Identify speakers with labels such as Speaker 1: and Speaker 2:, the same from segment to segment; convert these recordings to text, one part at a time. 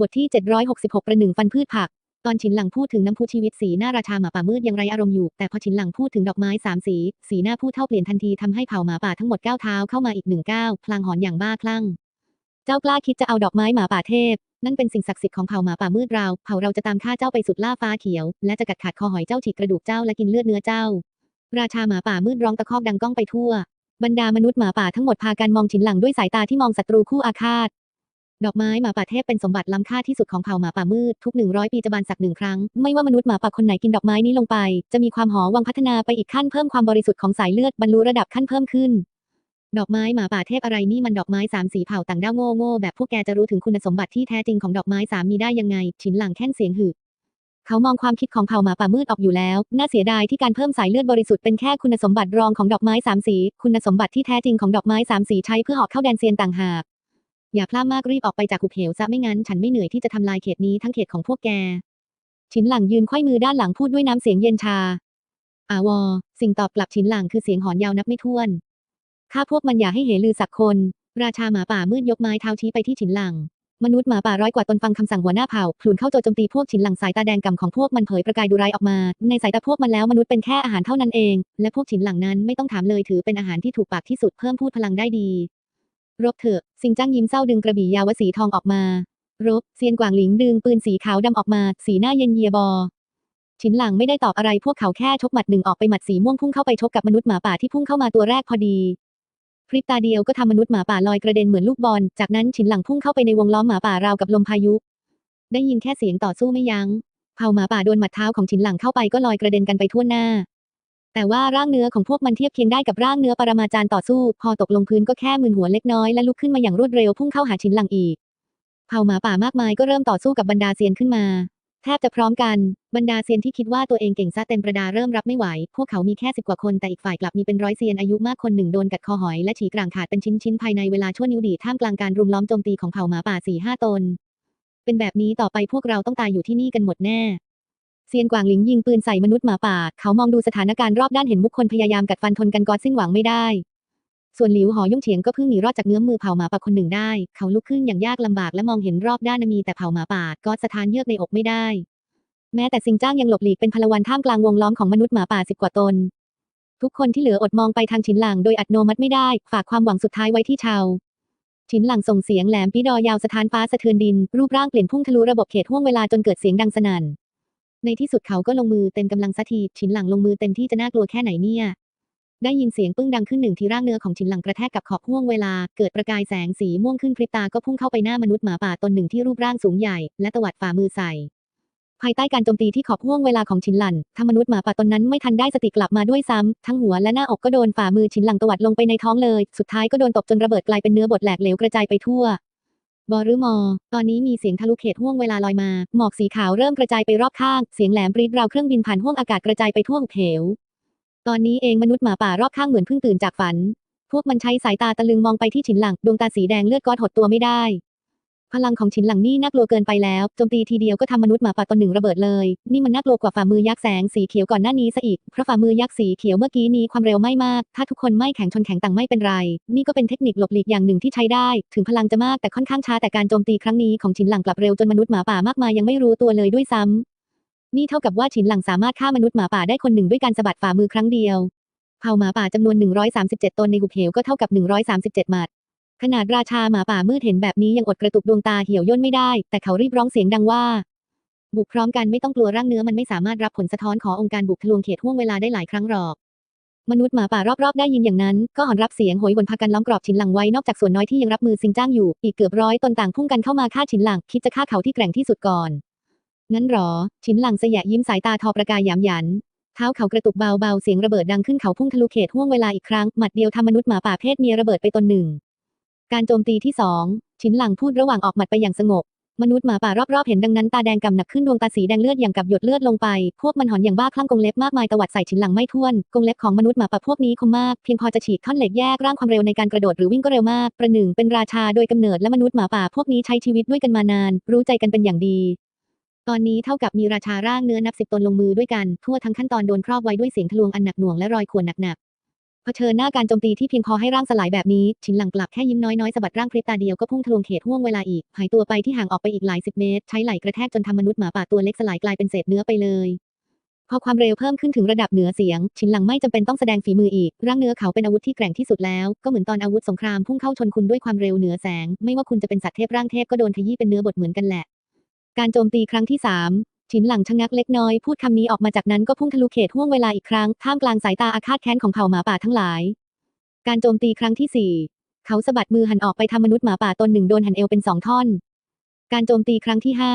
Speaker 1: บทที่ 766 ประหนึ่งฟันพืชผัก ตอนฉินหลังพูดถึงน้ำพุชีวิตสีหน้าราชาหมาป่ามืดยังไรอารมณ์อยู่ แต่พอฉินหลังพูดถึงดอกไม้สามสี สีหน้าผู้เท่าเปลี่ยนทันทีทำให้เผ่าหมาป่าทั้งหมดก้าวเท้าเข้ามาอีกหนึ่งก้าวพลางหอนอย่างบ้าคลั่ง เจ้ากล้าคิดจะเอาดอกไม้หมาป่าเทพ นั่นเป็นสิ่งศักดิ์สิทธิ์ของเผ่าหมาป่ามืดเรา เผ่าเราจะตามฆ่าเจ้าไปสุดล่าฟ้าเขียว และจะกัดขาดคอหอยเจ้าฉีกกระดูกเจ้าและกินเลือดเนื้อเจ้า ราชาหมาป่ามืดร้องตะคอกดังก้องไปทั่ว บรรดามนุษย์หมาป่าทั้งหมดพากันมองฉินหลังด้วยสายตาที่มองศัตรูคู่อาฆาต ดอกไม้หมาป่าเทพเป็นสมบัติล้ำค่าที่สุดของเผ่าหมาป่ามืดทุกหนึ่งร้อยปีจะบานสักหนึ่งครั้ง ไม่ว่ามนุษย์หมาป่าคนไหนกินดอกไม้นี้ลงไป จะมีความหอวังพัฒนาไปอีกขั้นเพิ่มความบริสุทธิ์ของสายเลือดบรรลุระดับขั้นเพิ่มขึ้น ดอกไม้หมาป่าเทพอะไรนี่มันดอกไม้สามสีเผ่าต่างด้าวโง่โง่แบบพวกแกจะรู้ถึงคุณสมบัติที่แท้จริงของดอกไม้สามมีได้ยังไงฉินหลังแค่นเสียงหึเขามองความคิดของเผ่าหมาป่ามืดออกอยู่แล้ว น่าเสียดายที่การเพิ่มสายเลือดบริสุทธิ์เป็นแค่คุณสมบัติรองของดอกไม้สามสี คุณสมบัติที่แท้จริงของดอกไม้สามสีใช้เพื่อหอกเข้าแดนเซียนต่างหาก อย่าพลาดมากรีบออกไปจากหุบเหวซะไม่งั้นฉันไม่เหนื่อยที่จะทำลายเขตนี้ทั้งเขตของพวกแก ฉินหลังยืนไขว้มือด้านหลังพูดด้วยน้ำเสียงเย็นชา อาวอ สิ่งตอบกลับฉินหลังคือเสียงหอนยาวนับไม่ถ้วน ข้าพวกมันอย่าให้เหลือสักคน ราชาหมาป่ามืดยกไม้เท้าชี้ไปที่ฉินหลัง มนุษย์หมาป่าร้อยกว่าตนฟังคำสั่งหัวหน้าเผ่าพลุนเข้าโจมตีพวกฉินหลังสายตาแดงกำของพวกมันเผยประกายดุร้ายออกมา ในสายตาพวกมันแล้วมนุษย์เป็นแค่อาหารเท่านั้นเอง และพวกฉินหลังนั้นไม่ต้องถามเลยถือเป็นอาหารที่ถูกปากที่สุดเพิ่มพูดพลังได้ดี รบเถอะ สิงจ้างยิ้มเศร้าดึงกระบี่ยาวสีทองออกมา รบ เซียนกวางหลิงดึงปืนสีขาวดำออกมา สีหน้าเย็นเยียบอฉินหลังไม่ได้ตอบอะไรพวกเขาแค่ชกหมัดหนึ่งออกไปหมัดสีม่วงพุ่งเข้าไปชกกับมนุษย์หมาป่าที่พุ่งเข้ามาตัวแรกพอดีพริบตาเดียวก็ทำมนุษย์หมาป่าลอยกระเด็นเหมือนลูกบอล จากนั้นฉินหลังพุ่งเข้าไปในวงล้อมหมาป่าราวกับลมพายุ ได้ยินแค่เสียงต่อสู้ไม่ยัง้งเผ่าหมาป่าโดนหมัดเท้าของฉินหลังเข้าไปก็ลอยกระเด็นกันไปทั่วหน้า แต่ว่าร่างเนื้อของพวกมันเทียบเคียงได้กับร่างเนื้อปรมาจารย์ต่อสู้ พอตกลงพื้นก็แค่มึนหัวเล็กน้อยและลุกขึ้นมาอย่างรวดเร็วพุ่งเข้าหาฉินหลังอีก เผ่าหมาป่ามากมายก็เริ่มต่อสู้กับบรรดาเซียนขึ้นมา แทบจะพร้อมกันบรรดาเซียนที่คิดว่าตัวเองเก่งซะเต็มประดาเริ่มรับไม่ไหว พวกเขามีแค่สิบกว่าคนแต่อีกฝ่ายกลับมีเป็นร้อยเซียนอายุมากคนหนึ่งโดนกัดคอหอยและฉีกร่างขาดเป็นชิ้นๆภายในเวลาชั่วนิ้วดีท่ามกลางการรุมล้อมโจมตีของเผ่าหมาป่าสี่ห้าตนเป็นแบบนี้ต่อไปพวกเราต้องตายอยู่ที่นี่กันหมดแน่ เซียนกวางหลิงยิงปืนใส่มนุษย์หมาป่า เขามองดูสถานการณ์รอบด้านเห็นมุกคนพยายามกัดฟันทนกันกอดสิ้นหวังไม่ได้ ส่วนหลิวหอย่งเฉียงก็เพิ่งหนีรอดจากเงื้อมมือเผาหมาป่าคนหนึ่งได้ เขาลุกขึ้นอย่างยากลำบากและมองเห็นรอบด้านมีแต่เผาหมาป่ากอดสถานเยือกในอกไม่ได้ แม้แต่ซิงจ้างยังหลบหลีกเป็นพลวันท่ามกลางวงล้อมของมนุษย์หมาป่าสิบกว่าตน ทุกคนที่เหลืออดมองไปทางฉินหลังโดยอัตโนมัติไม่ได้ ฝากความหวังสุดท้ายไว้ที่ชาวฉินหลังส่งเสียงแหลมปีดอยาวสถานฟ้าสะเทือนดิน รูปร่างเปลี่ยนพุ่งทะลุระบบเขตห่วงเวลาจนเกิดเสียงดังสนั่น ในที่สุดเขาก็ลงมือเต็มกำลังสักทีฉินหลังลงมือเต็มที่จะน่ากลัวแค่ไหนเนี่ย ได้ยินเสียงปึ้งดังขึ้นหนึ่งที่ร่างเนื้อของฉินหลังกระแทกกับขอบห่วงเวลา เกิดประกายแสงสีม่วงขึ้นพริบตาก็พุ่งเข้าไปหน้ามนุษย์หมาป่าตนหนึ่งที่รูปร่างสูงใหญ่ และตวัดฝ่ามือใส่ ภายใต้การโจมตีที่ขอบห่วงเวลาของฉินหลันทำมนุษย์หมาป่าตนนั้นไม่ทันได้สติกลับมาด้วยซ้ำทั้งหัวและหน้าอกก็โดนฝ่ามือฉินหลังตวัดลงไปในท้องเลย สุดท้ายก็โดนตบจนระเบิดกลายเป็นเนื้อบดแหลกเหลวกระจายไปทั่ว บอหรือมอ ตอนนี้มีเสียงทะลุเขตห่วงเวลาลอยมา หมอกสีขาวเริ่มกระจายไปรอบข้าง เสียงแหลมปรีดราวเครื่องบินผ่านห่วงอากาศกระจายไปทั่วหุบเหว ตอนนี้เองมนุษย์หมาป่ารอบข้างเหมือนเพิ่งตื่นจากฝัน พวกมันใช้สายตาตะลึงมองไปที่ฉินหลัง ดวงตาสีแดงเลือดก้อนหดตัวไม่ได้ พลังของฉินหลังนี่น่ากลัวเกินไปแล้วโจมตีทีเดียวก็ทำมนุษย์หมาป่าตนหนึ่งระเบิดเลย นี่มันน่ากลัวกว่าฝ่ามือยักษ์แสงสีเขียวก่อนหน้านี้ซะอีกเพราะฝ่ามือยักษ์สีเขียวเมื่อกี้นี้ความเร็วไม่มาก ถ้าทุกคนไม่แข็งชนแข็งต่างไม่เป็นไร นี่ก็เป็นเทคนิคหลบหลีกอย่างหนึ่งที่ใช้ได้ ถึงพลังจะมากแต่ค่อนข้างช้าแต่การโจมตีครั้งนี้ของฉินหลังกลับเร็วจนมนุษย์หมาป่ามากมายยังไม่รู้ตัวเลยด้วยซ้ำนี่เท่ากับว่าฉินหลังสามารถฆ่ามนุษย์หมาป่าได้คนหนึ่งด้วยการสะบัดฝ่ามือครั้งเดียวเผ่าหมาป่าจำนวน 137 ตนในหุบเหวก็เท่ากับ 137 หมัด ขนาดราชาหมาป่ามืดเห็นแบบนี้ยังอดกระตุกดวงตาเหี่ยวย่นไม่ได้ แต่เขารีบร้องเสียงดังว่า บุกพร้อมกันไม่ต้องกลัวร่างเนื้อมันไม่สามารถรับผลสะท้อนขององค์การบุกทะลวงเขตห่วงเวลาได้หลายครั้งหรอก มนุษย์หมาป่ารอบๆได้ยินอย่างนั้น ก็หอนรับเสียงโหยหวนพากันล้อมกรอบฉินหลังไว้นอกจากส่วนน้อยที่ยังรับมือซิงจ้างอยู่อีกเกือบร้อยตนต่างพุ่งกันเข้ามาฆ่าฉินหลังคิดจะฆ่าเขาที่แกร่งที่สุดก่อนงั้นหรอ ฉินหลังสยะยิ้มสายตาทอประกายหยามหยันเท้าเขากระตุกเบาๆเสียงระเบิดดังขึ้นเขาพุ่งทะลุเขตห่วงเวลาอีกครั้งหมัดเดียวทำมนุษย์หมาป่าเพศเมียระเบิดไปตนหนึ่ง การโจมตีที่สองชินหลังพูดระหว่างออกหมัดไปอย่างสงบ มนุษย์หมาป่ารอบๆเห็นดังนั้นตาแดงกำหนักขึ้นดวงตาสีแดงเลือดอย่างกับหยดเลือดลงไป พวกมันหอนอย่างบ้าคลั่งกงเล็บมากมายตวัดใส่ชินหลังไม่ท้วน กงเล็บของมนุษย์หมาป่าพวกนี้คมมากเพียงพอจะฉีกท่อนเหล็กแยกร่างความเร็วในการกระโดดหรือวิ่งก็เร็วมาก ประหนึ่งเป็นราชาโดยกำเนิดและมนุษย์หมาป่าพวกนี้ใช้ชีวิตด้วยกันมานาน รู้ใจกันเป็นอย่างดีตอนนี้เท่ากับมีราชาร่างเนื้อนับสิบตนลงมือด้วยกัน ทั่วทั้งขั้นตอนโดนครอบไว้ด้วยเสียงทะลวงอันหนักหน่วงและรอยข่วนหนัก เผชิญหน้าการโจมตีที่เพียงพอให้ร่างสลายแบบนี้ชินหลังกลับแค่ยิ้มน้อยๆสะบัดร่างพริบตาเดียวก็พุ่งทะลวงเขตห่วงเวลาอีก หายตัวไปที่ห่างออกไปอีกหลายสิบเมตร ใช้ไหล่กระแทกจนทำมนุษย์หมาป่าตัวเล็กสลายกลายเป็นเศษเนื้อไปเลยพอความเร็วเพิ่มขึ้นถึงระดับเหนือเสียง ชินหลังไม่จำเป็นต้องแสดงฝีมืออีก ร่างเนื้อเขาเป็นอาวุธที่แกร่งที่สุดแล้ว ก็เหมือนตอนอาวุธสงครามพุ่งเข้าชนคุณด้วยความเร็วเหนือแสง ไม่ว่าคุณจะเป็นสัตว์เทพร่างเทพก็โดนขยี้เป็นเนื้อบดเหมือนกันแหละ การโจมตีครั้งที่สาม ฉินหลังชะงักเล็กน้อยพูดคำนี้ออกมาจากนั้นก็พุ่งทะลุเขตห่วงเวลาอีกครั้งท่ามกลางสายตาอาฆาตแค้นของเผ่าหมาป่าทั้งหลาย การโจมตีครั้งที่สี่เขาสะบัดมือหันออกไปทำมนุษย์หมาป่าตนหนึ่งโดนหันเอวเป็นสองท่อน การโจมตีครั้งที่ห้า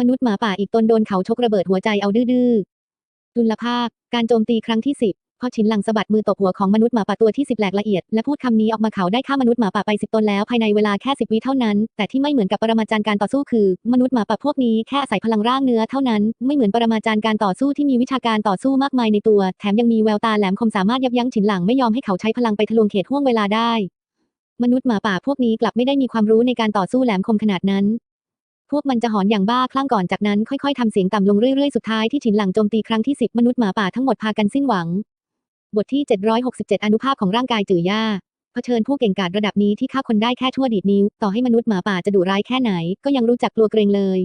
Speaker 1: มนุษย์หมาป่าอีกตนโดนเขาชกระเบิดหัวใจเอาดื้อๆดุลภาพการโจมตีครั้งที่สิบ พอฉินหลังสะบัดมือตบหัวของมนุษย์หมาป่าตัวที่สิบแหลกละเอียดและพูดคำนี้ออกมาเขาได้ฆ่ามนุษย์หมาป่าไปสิบตนแล้วภายในเวลาแค่สิบวิเท่านั้น แต่ที่ไม่เหมือนกับปรมาจารย์การต่อสู้คือ มนุษย์หมาป่าพวกนี้แค่อาศัยพลังร่างเนื้อเท่านั้นไม่เหมือนปรมาจารย์การต่อสู้ที่มีวิชาการต่อสู้มากมายในตัว แถมยังมีแววตาแหลมคมสามารถยับยั้งฉินหลังไม่ยอมให้เขาใช้พลังไปทะลวงเขตห่วงเวลาได้ มนุษย์หมาป่าพวกนี้กลับไม่ได้มีความรู้ในการต่อสู้แหลมคมขนาดนั้นพวกมันจะหอนอย่างบ้าคลั่งก่อนจากนั้นค่อยๆทำเสียงต่ำลงเรื่อยๆ สุดท้ายที่ฉินหลังโจมตีครั้งที่10มนุษย์หมาป่าทั้งหมดพากันสิ้นหวัง บทที่ 767 อนุภาพของร่างกายจื่อย่าเผชิญผู้เก่งกาจระดับนี้ที่ฆ่าคนได้แค่ชั่วดีดนิ้ว ต่อให้มนุษย์หมาป่าจะดุร้ายแค่ไหน ก็ยังรู้จักกลัวเกรงเลย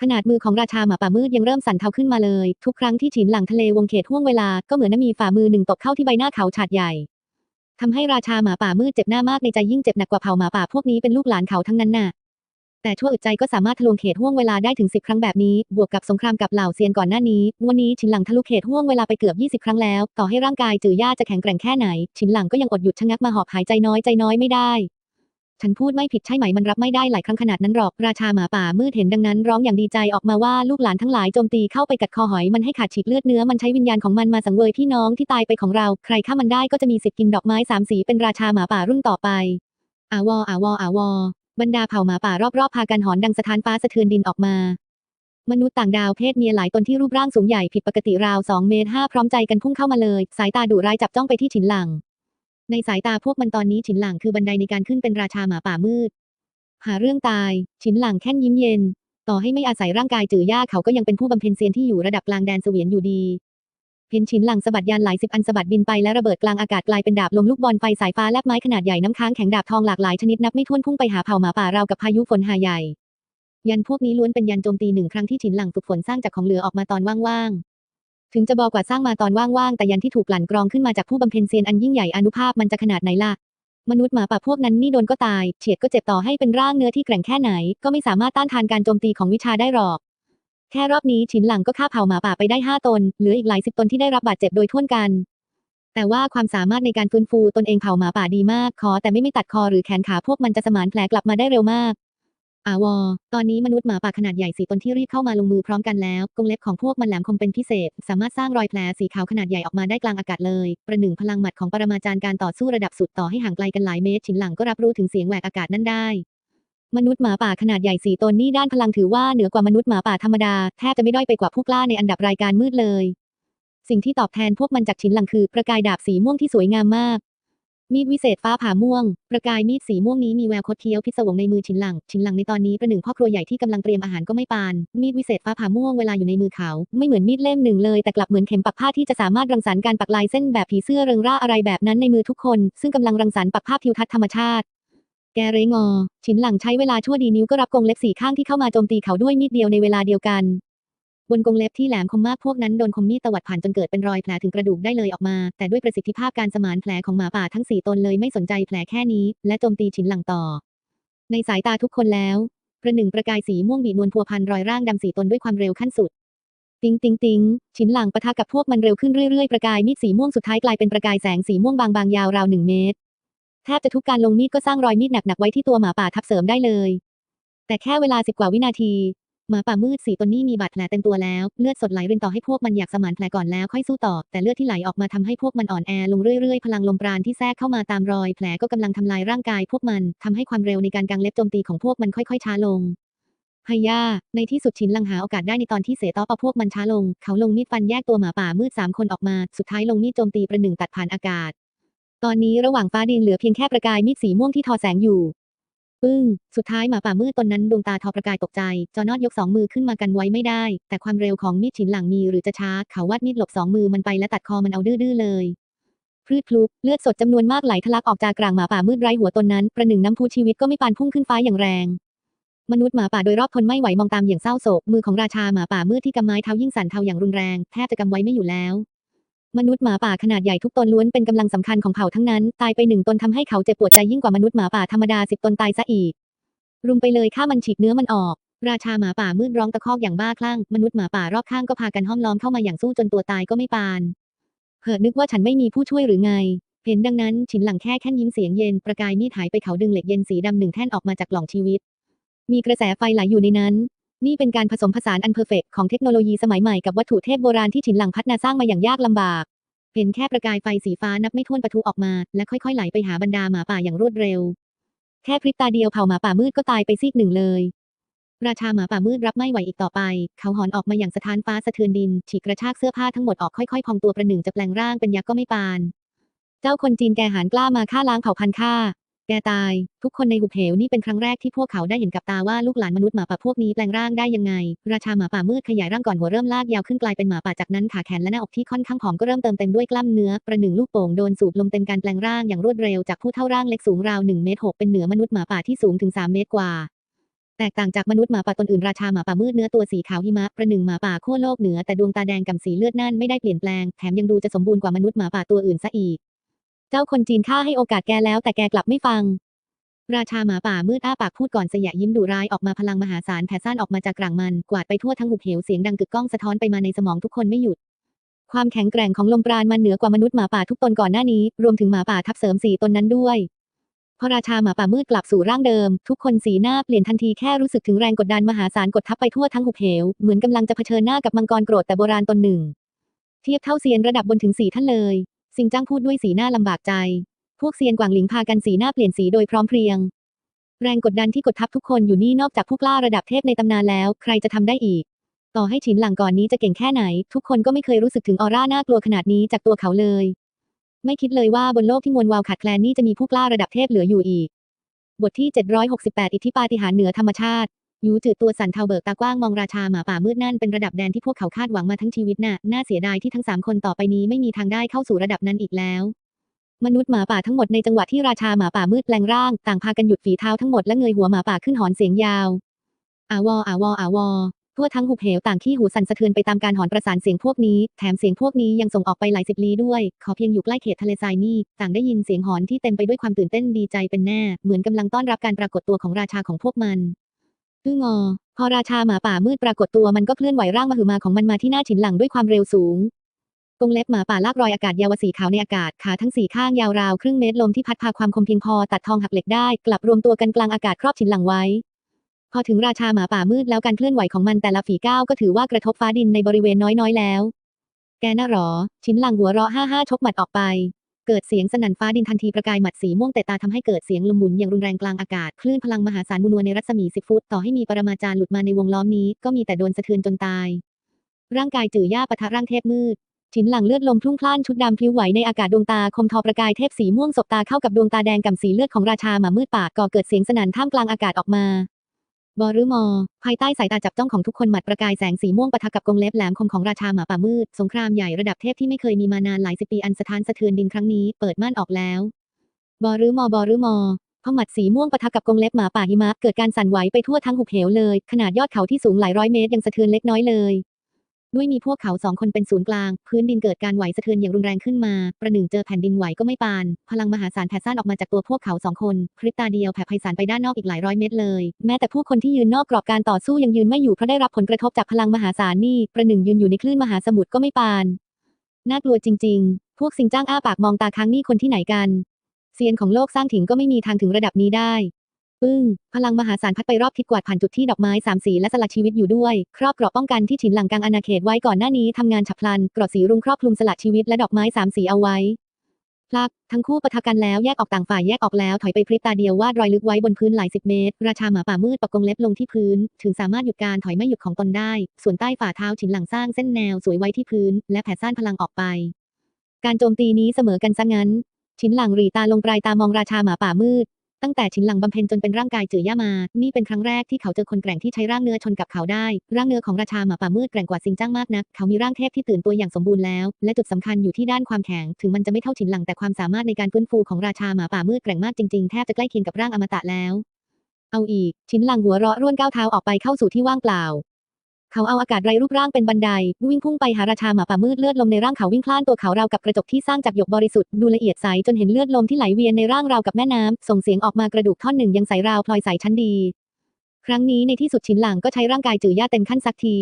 Speaker 1: ขนาดมือของราชาหมาป่ามืดยังเริ่มสั่นเทาขึ้นมาเลย ทุกครั้งที่ฉินหลังทะเลวงเขตห่วงเวลาก็เหมือนน้ำมีฝ่ามือหนึ่งตกเข้าที่ใบหน้าเขาฉาดใหญ่ทำให้ราชาหมาป่ามืดเจ็บหน้ามากในใจยิ่งเจ็บหนักกว่าเผ่าหมาป่าพวกนี้เป็นลูกหลานเขาทั้งนั้นน่ะ แต่ชั่วอึดใจก็สามารถทะลวงเขตห่วงเวลาได้ถึง 10 ครั้งแบบนี้ บวกกับสงครามกับเหล่าเซียนก่อนหน้านี้วันนี้ฉินหลังทะลุเขตห่วงเวลาไปเกือบ 20 ครั้งแล้ว ต่อให้ร่างกายจือย่าจะแข็งแกร่งแค่ไหน ฉินหลังก็ยังอดหยุดชะงักมาหอบหายใจน้อยใจน้อยไม่ได้ ฉันพูดไม่ผิดใช่ไหมมันรับไม่ได้หลายครั้งขนาดนั้นหรอก ราชาหมาป่ามืดเห็นดังนั้น ร้องอย่างดีใจออกมาว่าลูกหลานทั้งหลายโจมตีเข้าไปกัดคอหอยมันให้ขาดฉีกเลือดเนื้อมันใช้วิญญาณของมันมาสังเวยพี่น้องที่ตายไปของเรา ใครฆ่ามันได้ก็จะมีสิทธิ์กินดอกไม้สามสีเป็นราชาหมาป่ารุ่นต่อไปอาวออาวออาวอ บรรดาเผ่าหมาป่ารอบๆพากันหอนดังสถานฟ้าสะเทือนดินออกมา มนุษย์ต่างดาวเพศเมียหลายตนที่รูปร่างสูงใหญ่ผิดปกติราวสองเมตรห้าพร้อมใจกันพุ่งเข้ามาเลย สายตาดุร้ายจับจ้องไปที่ฉินหลัง ในสายตาพวกมันตอนนี้ฉินหลังคือบันไดในการขึ้นเป็นราชาหมาป่ามืด หาเรื่องตาย ฉินหลังแค่นยิ้มเย็น ต่อให้ไม่อาศัยร่างกายจื่อย่าเขาก็ยังเป็นผู้บำเพ็ญเซียนที่อยู่ระดับกลางแดนเสวียนอยู่ดี เห็นฉินหลังสะบัดยานหลายสิบอันสะบัดบินไปและระเบิดกลางอากาศกลายเป็นดาบลมลูกบอลไฟสายฟ้าแลบไม้ขนาดใหญ่น้ำค้างแข็งดาบทองหลากหลายชนิดนับไม่ถ้วนพุ่งไปหาเผ่าหมาป่าราวกับพายุฝนหาใหญ่ ยันพวกนี้ล้วนเป็นยันโจมตีหนึ่งครั้งที่ฉินหลังฝึกฝนสร้างจากของเหลือออกมาตอนว่างๆ ถึงจะบอกว่าสร้างมาตอนว่างๆ แต่ยันที่ถูกกลั่นกรองขึ้นมาจากผู้บำเพ็ญเซียนอันยิ่งใหญ่อนุภาพมันจะขนาดไหนล่ะ มนุษย์หมาป่าพวกนั้นนี่โดนก็ตาย เฉียดก็เจ็บต่อให้เป็นร่างเนื้อที่แกร่งแค่ไหน ก็ไม่สามารถต้านทานการโจมตีของวิชาได้หรอก แค่รอบนี้ฉินหลังก็ฆ่าเผ่าหมาป่าไปได้ห้าตน เหลืออีกหลายสิบตนที่ได้รับบาดเจ็บโดยท่วนกัน แต่ว่าความสามารถในการฟื้นฟูตนเองเผ่าหมาป่าดีมากขอแต่ไม่ไม่ตัดคอหรือแขนขาพวกมันจะสมานแผลกลับมาได้เร็วมากอาวอ ตอนนี้มนุษย์หมาป่าขนาดใหญ่สี่ตนที่รีบเข้ามาลงมือพร้อมกันแล้วกรงเล็บของพวกมันแหลมคมเป็นพิเศษ สามารถสร้างรอยแผลสีขาวขนาดใหญ่ออกมาได้กลางอากาศเลย ประหนึ่งพลังหมัดของปรมาจารย์การต่อสู้ระดับสุดต่อให้ห่างไกลกันหลายเมตร ฉินหลังก็รับรู้ถึงเสียงแหวกอากาศนั่นได้ มนุษย์หมาป่าขนาดใหญ่สี่ตนนี่ด้านพลังถือว่าเหนือกว่ามนุษย์หมาป่าธรรมดา แทบจะไม่ด้อยไปกว่าผู้กล้าในอันดับรายการมืดเลย สิ่งที่ตอบแทนพวกมันจากฉินหลังคือ ประกายดาบสีม่วงที่สวยงามมาก มีดวิเศษฟ้าผ่าม่วง ประกายมีดสีม่วงนี้มีแววคดเคี้ยวพิศวงในมือฉินหลังฉินหลังในตอนนี้ประหนึ่งพ่อครัวใหญ่ที่กำลังเตรียมอาหารก็ไม่ปาน มีดวิเศษฟ้าผ่าม่วงเวลาอยู่ในมือเขา ไม่เหมือนมีดเล่มหนึ่งเลย แต่กลับเหมือนเข็มปักผ้าที่จะสามารถรังสรรค์การปักลายเส้นแบบผีเสื้อเริงร่าอะไรแบบนั้นในมือทุกคน ซึ่งกำลังรังสรรค์ปักภาพทิวทัศน์ธรรมชาติ แกเรงอ ฉินหลังใช้เวลาชั่วดีนิ้วก็รับกงเล็บสี่ข้างที่เข้ามาโจมตีเขาด้วยมีดเดียวในเวลาเดียวกัน บนกงเล็บที่แหลมคมมากพวกนั้นโดนคมมีดตวัดผ่านจนเกิดเป็นรอยแผลถึงกระดูกได้เลยออกมา แต่ด้วยประสิทธิภาพการสมานแผลของหมาป่าทั้งสี่ตนเลยไม่สนใจแผลแค่นี้ และโจมตีฉินหลังต่อ ในสายตาทุกคนแล้วประหนึ่งประกายสีม่วงบีนวลพัวพันรอยร่างดำสีตนด้วยความเร็วขั้นสุดติงติงติงฉินหลังปะทะกับพวกมันเร็วขึ้นเรื่อยๆ ประกายมีดสีม่วงสุดท้ายกลายเป็นประกายแสงสีม่วงบางๆ ยาวราวหนึ่งเมตร แทบจะทุกการลงมีดก็สร้างรอยมีดหนักๆไว้ที่ตัวหมาป่าทับเสริมได้เลย แต่แค่เวลาสิบกว่าวินาที หมาป่ามืดสีตนนี้มีบาดแผลเต็มตัวแล้ว เลือดสดไหลรินต่อให้พวกมันอยากสมานแผลก่อนแล้วค่อยสู้ต่อ แต่เลือดที่ไหลออกมาทำให้พวกมันอ่อนแอลงเรื่อยๆ พลังลมปราณที่แทรกเข้ามาตามรอยแผลก็กำลังทำลายร่างกายพวกมันทำให้ความเร็วในการกางเล็บโจมตีของพวกมันค่อยๆช้าลงฮายาในที่สุดชินลังหาโอกาสได้ในตอนที่เสตอปะพวกมันช้าลง เขาลงมีดฟันแยกตัวหมาป่ามืดสามคนออกมา สุดท้ายลงมีดโจมตีประหนึ่งตัดผ่านอากาศ ตอนนี้ระหว่างฟ้าดินเหลือเพียงแค่ประกายมีดสีม่วงที่ทอแสงอยู่ ปึ้ง สุดท้ายหมาป่ามืดตนนั้นดวงตาทอประกายตกใจ จอนอดยกสองมือขึ้นมากันไว้ไม่ได้ แต่ความเร็วของมีดฉินหลังมีหรือจะช้า เขาวัดมีดหลบสองมือมันไปและตัดคอมันเอาดื้อๆเลยพพืดพลุเลือดสดจำนวนมากไหลทะลักออกจากกลางหมาป่ามืดไร้หัวตนนั้น ประหนึ่งน้ำพุชีวิตก็ไม่ปานพุ่งขึ้นฟ้าอย่างแรง มนุษย์หมาป่าโดยรอบทนไม่ไหวมองตามอย่างเศร้าโศกมือของราชาหมาป่ามืดที่กำไม้เท้ายิ่งสั่นเทาอย่างรุนแรงแทบจะกำไว้ไม่อยู่แล้ว มนุษย์หมาป่าขนาดใหญ่ทุกตนล้วนเป็นกำลังสำคัญของเผ่าทั้งนั้น ตายไปหนึ่งตนทำให้เขาเจ็บปวดใจยิ่งกว่ามนุษย์หมาป่าธรรมดาสิบตนตายซะอีก รุมไปเลยฆ่ามันฉีกเนื้อมันออก ราชาหมาป่ามืดร้องตะคอกอย่างบ้าคลั่ง มนุษย์หมาป่ารอบข้างก็พากันห้อมล้อมเข้ามาอย่างสู้จนตัวตายก็ไม่ปานเหิดนึกว่าฉันไม่มีผู้ช่วยหรือไง เห็นดังนั้นฉินหลังแค่แค่นยิ้มเสียงเย็นประกายมีดหายไปเขาดึงเหล็กเย็นสีดำหนึ่งแท่นออกมาจากกล่องชีวิต มีกระแสไฟไหลอยู่ในนั้น นี่เป็นการผสมผสานอันเพอร์เฟกของเทคโนโลยีสมัยใหม่กับวัตถุเทพโบราณที่ฉินหลังพัฒนาสร้างมาอย่างยากลำบากเห็นแค่ประกายไฟสีฟ้านับไม่ถ้วนปะทุออกมา และค่อยๆไหลไปหาบรรดาหมาป่าอย่างรวดเร็ว แค่พริบตาเดียวเผาหมาป่ามืดก็ตายไปซีกหนึ่งเลย ราชาหมาป่ามืดรับไม่ไหวอีกต่อไป เขาหอนออกมาอย่างสถานฟ้าสะเทือนดิน ฉีกกระชากเสื้อผ้าทั้งหมดออกค่อยๆ พองตัวประหนึ่งจะแปลงร่างเป็นยักษ์ก็ไม่ปาน เจ้าคนจีนแกหารกล้ามาฆ่าล้างเผ่าพันธุ์ข้า แกตาย ทุกคนในหุบเหวนี่เป็นครั้งแรกที่พวกเขาได้เห็นกับตาว่าลูกหลานมนุษย์หมาป่าพวกนี้แปลงร่างได้ยังไง ราชาหมาป่ามืดขยายร่างก่อนหัวเริ่มลากยาวขึ้นกลายเป็นหมาป่าจากนั้นขาแขนและหน้าอกที่ค่อนข้างผอมก็เริ่มเติมเต็มด้วยกล้ามเนื้อ ประหนึ่งลูกโป่งโดนสูบลมเต็มการแปลงร่างอย่างรวดเร็วจากผู้เท่าร่างเล็กสูงราว1เมตร6เป็นเหนือมนุษย์หมาป่าที่สูงถึง3เมตรกว่าแตกต่างจากมนุษย์หมาป่าตนอื่นราชาหมาป่ามืดเนื้อตัวสีขาวหิมะประหนึ่งหมาป่าขั้วโลกเหนือแต่ดวงตาแดงกำสีเลือดนั่นไม่ได้เปลี่ยนแปลงแถมยังดูจะสมบูรณ์กว่ามนุษย์หมาป่าตัวอื่นซะอีก เจ้าคนจีนฆ่าให้โอกาสแกแล้วแต่แกกลับไม่ฟัง ราชาหมาป่ามืดอ้าปากพูดก่อนสยะยิ้มดุร้ายออกมาพลังมหาศาลแผ่ซ่านออกมาจากกลางมัน กวาดไปทั่วทั้งหุบเหวเสียงดังกึกก้องสะท้อนไปมาในสมองทุกคนไม่หยุดความแข็งแกร่งของลมปราณมันเหนือกว่ามนุษย์หมาป่าทุกตนก่อนหน้านี้ รวมถึงหมาป่าทับเสริมสี่ตนนั้นด้วย พอราชาหมาป่ามืดกลับสู่ร่างเดิม ทุกคนสีหน้าเปลี่ยนทันทีแค่รู้สึกถึงแรงกดดันมหาศาลกดทับไปทั่วทั้งหุบเหว เหมือนกำลังจะเผชิญหน้ากับมังกรโกรธแต่โบราณตนหนึ่ง เทียบเท่าเซียนระดับบนถึงสี่ท่านเลย สิงจ้างพูดด้วยสีหน้าลำบากใจ พวกเซียนกวางหลิงพากันสีหน้าเปลี่ยนสีโดยพร้อมเพรียง แรงกดดันที่กดทับทุกคนอยู่นี่นอกจากผู้กล้าระดับเทพในตำนานแล้ว ใครจะทำได้อีก ต่อให้ฉินหลังก่อนนี้จะเก่งแค่ไหน ทุกคนก็ไม่เคยรู้สึกถึงออร่าน่ากลัวขนาดนี้จากตัวเขาเลย ไม่คิดเลยว่าบนโลกที่มวลวาวขาดแคลนนี่จะมีผู้กล้าระดับเทพเหลืออยู่อีก บทที่ 768 อิทธิปาฏิหาริย์เหนือธรรมชาติ ยูจืดตัวสั่นเทาเบิกตากว้างมองราชาหมาป่ามืดนั่นเป็นระดับแดนที่พวกเขาคาดหวังมาทั้งชีวิตน่ะ น่าเสียดายที่ทั้งสามคนต่อไปนี้ไม่มีทางได้เข้าสู่ระดับนั้นอีกแล้ว มนุษย์หมาป่าทั้งหมดในจังหวะที่ราชาหมาป่ามืดแปลงร่าง ต่างพากันหยุดฝีเท้าทั้งหมดและเงยหัวหมาป่าขึ้นหอนเสียงยาว อาวออาวออาวอทั่วทั้งหุบเหวต่างขี้หูสั่นสะเทือนไปตามการหอนประสานเสียงพวกนี้ แถมเสียงพวกนี้ยังส่งออกไปหลายสิบลี้ด้วย ขอเพียงอยู่ใกล้เขตทะเลทรายนี่ ต่างได้ยินเสียงหอนที่เต็มไปด้วยความตื่นเต้นดีใจเป็นแน่ เหมือนกำลังต้อนรับการปรากฏตัวของราชาของพวกมัน อื้องอ พอราชาหมาป่ามืดปรากฏตัวมันก็เคลื่อนไหวร่างมหึมาของมันมาที่หน้าฉินหลังด้วยความเร็วสูงกงเล็บหมาป่าลากรอยอากาศยาวสีขาวในอากาศขาทั้งสี่ข้างยาวราวครึ่งเมตรลมที่พัดพาความคมเพียงพอตัดทองหักเหล็กได้ กลับรวมตัวกันกลางอากาศครอบฉินหลังไว้ พอถึงราชาหมาป่ามืดแล้วการเคลื่อนไหวของมันแต่ละฝีก้าวก็ถือว่ากระทบฟ้าดินในบริเวณน้อยๆแล้ว แกน่าหรอชิ้นหลังหัวเราะห้าห้าชกหมัดออกไป เกิดเสียงสนั่นฟ้าดินทันทีประกายหมัดสีม่วงแต่ตาทำให้เกิดเสียงลมหมุนอย่างรุนแรงกลางอากาศ คลื่นพลังมหาศาลมุนวนในรัศมีสิบฟุต ต่อให้มีปรมาจารย์หลุดมาในวงล้อมนี้ ก็มีแต่โดนสะเทือนจนตาย ร่างกายจื่อย่าปะทะร่างเทพมืดชิ้นหลังเลือดลมพลุ่งพล่านชุดดำพลิ้วไหวในอากาศดวงตาคมทอประกายเทพสีม่วงสบตาเข้ากับดวงตาแดงก่ำสีเลือดของราชาหมามืดปากก่อเกิดเสียงสนั่นท่ามกลางอากาศออกมา บอรือมอ ภายใต้สายตาจับจ้องของทุกคนหมัดประกายแสงสีม่วงปะทะกับกรงเล็บแหลมคมของราชาหมาป่ามืด สงครามใหญ่ระดับเทพที่ไม่เคยมีมานานหลายสิบปีอันสถานสะเทือนดินครั้งนี้เปิดม่านออกแล้ว บอรือมอบอรือมอพอหมัดสีม่วงปะทะกับกรงเล็บหมาป่าหิมะเกิดการสั่นไหวไปทั่วทั้งหุบเหวเลย ขนาดยอดเขาที่สูงหลายร้อยเมตรยังสะเทือนเล็กน้อยเลย ด้วยมีพวกเขาสองคนเป็นศูนย์กลาง พื้นดินเกิดการไหวสะเทือนอย่างรุนแรงขึ้นมา ประหนึ่งเจอแผ่นดินไหวก็ไม่ปาน พลังมหาศาลแผ่ซ่านออกมาจากตัวพวกเขาสองคนพริบตาเดียวแผ่ไพศาลไปด้านนอกอีกหลายร้อยเมตรเลย แม้แต่ผู้คนที่ยืนนอกกรอบการต่อสู้ยังยืนไม่อยู่เพราะได้รับผลกระทบจากพลังมหาศาลนี่ ประหนึ่งยืนอยู่ในคลื่นมหาสมุทรก็ไม่ปาน น่ากลัวจริง ๆ พวกสิงจ้างอ้าปากมองตาค้างนี่คนที่ไหนกัน เซียนของโลกสร้างถิ่งก็ไม่มีทางถึงระดับนี้ได้ ปึ้ง พลังมหาศาลพัดไปรอบทิศกวาดผ่านจุดที่ดอกไม้สามสีและสลักชีวิตอยู่ด้วย ครอบเกราะป้องกันที่ฉินหลังกลางอาณาเขตไว้ก่อนหน้านี้ทำงานฉับพลันเกราะสีรุ้งครอบคลุมสลักชีวิตและดอกไม้สามสีเอาไว้พลักทั้งคู่ปะทะกันแล้วแยกออกต่างฝ่ายแยกออกแล้วถอยไปพริบตาเดียววาดรอยลึกไว้บนพื้นหลายสิบเมตร ราชาหมาป่ามืดปักกงเล็บลงที่พื้น ถึงสามารถหยุดการถอยไม่หยุดของตนได้ ส่วนใต้ฝ่าเท้าฉินหลังสร้างเส้นแนวสวยไว้ที่พื้น และแผ่ซ่านพลังออกไป การโจมตีนี้เสมอกันซะงั้นชินหลังรีตาลงปลายตามองราชาหมาป่ามืด ตั้งแต่ชินหลังบำเพ็ญจนเป็นร่างกายจื่อย่ามา นี่เป็นครั้งแรกที่เขาเจอคนแกร่งที่ใช้ร่างเนื้อชนกับเขาได้ ร่างเนื้อของราชาหมาป่ามืดแกร่งกว่าซิงจ้างมากนัก เขามีร่างเทพที่ตื่นตัวอย่างสมบูรณ์แล้ว และจุดสำคัญอยู่ที่ด้านความแข็ง ถึงมันจะไม่เท่าชินหลังแต่ความสามารถในการฟื้นฟูของราชาหมาป่ามืดแกร่งมากจริงๆ แทบจะใกล้เคียงกับร่างอมตะแล้ว เอาอีก ชินหลังหัวเราะร่วนก้าวเท้าออกไปเข้าสู่ที่ว่างเปล่า เขาเอาอากาศไรรูปร่างเป็นบันได วิ่งพุ่งไปหาราชาหมาป่ามืดเลือดลมในร่างเขาวิ่งคลานตัวเขาราวกับกระจกที่สร้างจากหยกบริสุทธิ์ดูละเอียดใสจนเห็นเลือดลมที่ไหลเวียนในร่างราวกับแม่น้ำส่งเสียงออกมากระดูกท่อนหนึ่งยังใสราวพลอยใสชั้นดี ครั้งนี้ในที่สุดชินหลังก็ใช้ร่างกายจื่อย่าเต็มขั้นสักที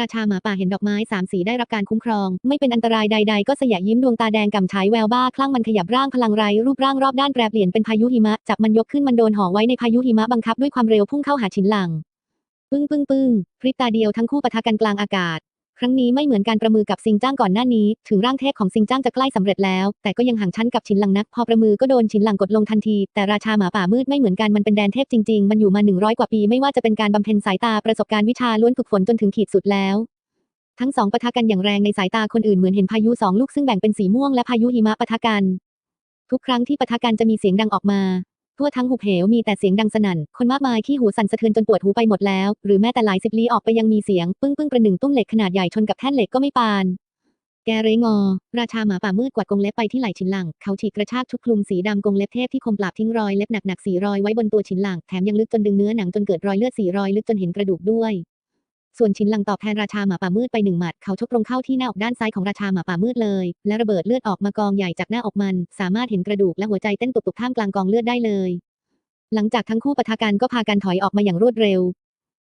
Speaker 1: ราชาหมาป่าเห็นดอกไม้สามสีได้รับการคุ้มครอง ไม่เป็นอันตรายใด ๆ ก็สยะยิ้มดวงตาแดงก่ำฉายแววบ้าคลั่งมันขยับร่างพลังไรรูปร่างรอบด้านแปรเปลี่ยนเป็นพายุหิมะจับมันยกขึ้นมันโดนห่อไว้ในพายุหิมะบังคับด้วยความเร็วพุ่งเข้าหาชินหลัง ปึ้งปึ้งปึ้งพริบตาเดียวทั้งคู่ปะทะกันกลางอากาศ ครั้งนี้ไม่เหมือนการประมือกับซิงจ้างก่อนหน้านี้ ถึงร่างเทพของซิงจ้างจะใกล้สำเร็จแล้ว แต่ก็ยังห่างชั้นกับชินหลังนัก พอประมือก็โดนชินหลังกดลงทันที แต่ราชาหมาป่ามืดไม่เหมือนกันมันเป็นแดนเทพจริงๆ มันอยู่มาหนึ่งร้อยกว่าปีไม่ว่าจะเป็นการบำเพ็ญสายตาประสบการณ์วิชาล้วนฝึกฝนจนถึงขีดสุดแล้วทั้งสองปะทะกันอย่างแรงในสายตาคนอื่นเหมือนเห็นพายุสองลูกซึ่งแบ่งเป็นสีม่วงและพายุหิมะปะทะกัน ทุกครั้งที่ปะทะกันจะมีเสียงดังออกมา ทั่วทั้งหุบเหวมีแต่เสียงดังสนั่น คนมากมายขี้หูสั่นสะเทือนจนปวดหูไปหมดแล้ว หรือแม้แต่หลายสิบลี้ออกไปยังมีเสียง ปึ้งปึ้งประหนึ่งตุ้มเหล็กขนาดใหญ่ชนกับแท่นเหล็กก็ไม่ปาน แกเรงอ ราชาหมาป่ามืดกวาดกรงเล็บไปที่ไหล่ชินหลัง เขาฉีกกระชากชุดคลุมสีดำกรงเล็บเทพที่คมปราบทิ้งรอยเล็บหนักๆสีรอยไว้บนตัวชินหลัง แถมยังลึกจนดึงเนื้อหนังจนเกิดรอยเลือดสีรอยลึกจนเห็นกระดูกด้วย ส่วนชินหลังตอบแทนราชาหมาป่ามืดไปหนึ่งหมัด เขาชกตรงเข้าที่หน้าอกด้านซ้ายของราชาหมาป่ามืดเลย และระเบิดเลือดออกมากองใหญ่จากหน้าอกมัน สามารถเห็นกระดูกและหัวใจเต้นตุบๆท่ามกลางกองเลือดได้เลย หลังจากทั้งคู่ปะทะกันก็พากันถอยออกมาอย่างรวดเร็ว